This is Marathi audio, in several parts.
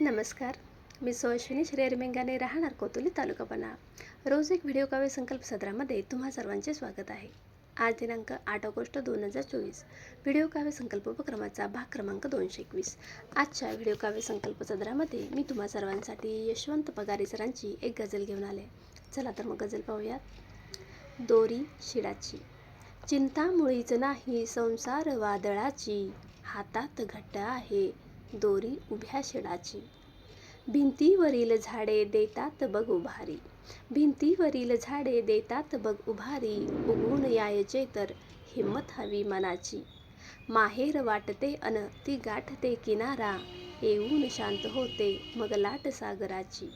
नमस्कार. मी सोयशिनी श्रेयर मेंगाने राहणार कोतुली तालुका रोज एक व्हिडिओ काव्य संकल्प सदरामध्ये तुम्हा सर्वांचे स्वागत आहे. आज दिनांक आठ ऑगस्ट दोन हजार चोवीस. व्हिडिओ काव्य संकल्प उपक्रमाचा भाग क्रमांक दोनशे एकवीस. आजच्या व्हिडिओ काव्य संकल्प सदरामध्ये मी तुम्हा सर्वांसाठी यशवंत पगारे सरांची एक गझल घेऊन आले. चला तर मग गझल पाहूयात. दोरी शिडाची. चिंता मुळीच नाही संसार वादळाची. हातात घट्ट आहे. दोरी उभ्या शिडाची भिंतीवरील झाडे देतात बघ उभारी. भिंतीवरील झाडे देतात बघ उभारी. उगून यायचे तर हिम्मत हवी मनाची. माहेर वाटते अन ती गाठते किनारा. येऊन शांत होते मग लाट सागराची.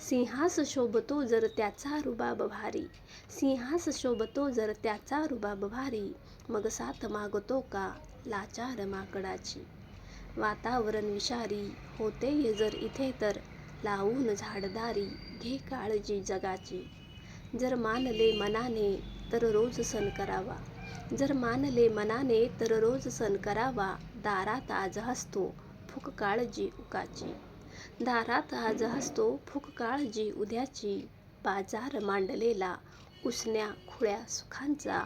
सिंहास शोभतो जर त्याचा रुबाब भारी. सिंहास शोभतो जर त्याचा रुबाब भारी. मग साथ मागतो का? लाचार माकडाची. वातावरण विषारी होते जर इथे तर. लावून झाडदारी घे काळजी जगाची. जर मानले मनाने तर रोज सण करावा. जर मानले मनाने तर रोज सण करावा. दारात आज हसतो फुक काळजी उकाची. दारात आज हसतो फुक काळजी उद्याची. बाजार मांडलेला उसण्या खुळ्या सुखांचा.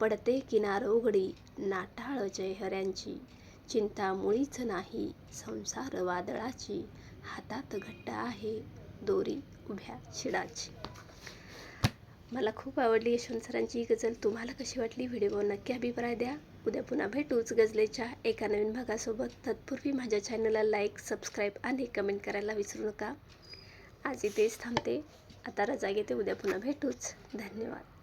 पडते किनार उघडी नाटाळ चेहऱ्यांची. चिंता मुळीच नाही. संसार वादळाची हातात घट्ट आहे. दोरी उभ्या शिडाची. मला खूप आवडली यशवंत सरांची ही गजल. तुम्हाला कशी वाटली? व्हिडिओ नक्की अभिप्राय द्या. उद्या पुन्हा भेटूच गजलेच्या एका नवीन भागासोबत. तत्पूर्वी माझ्या चॅनलला लाईक सबस्क्राईब आणि कमेंट करायला विसरू नका. आज इथेच थांबते. आता रजा घेते. उद्या पुन्हा भेटूच. धन्यवाद.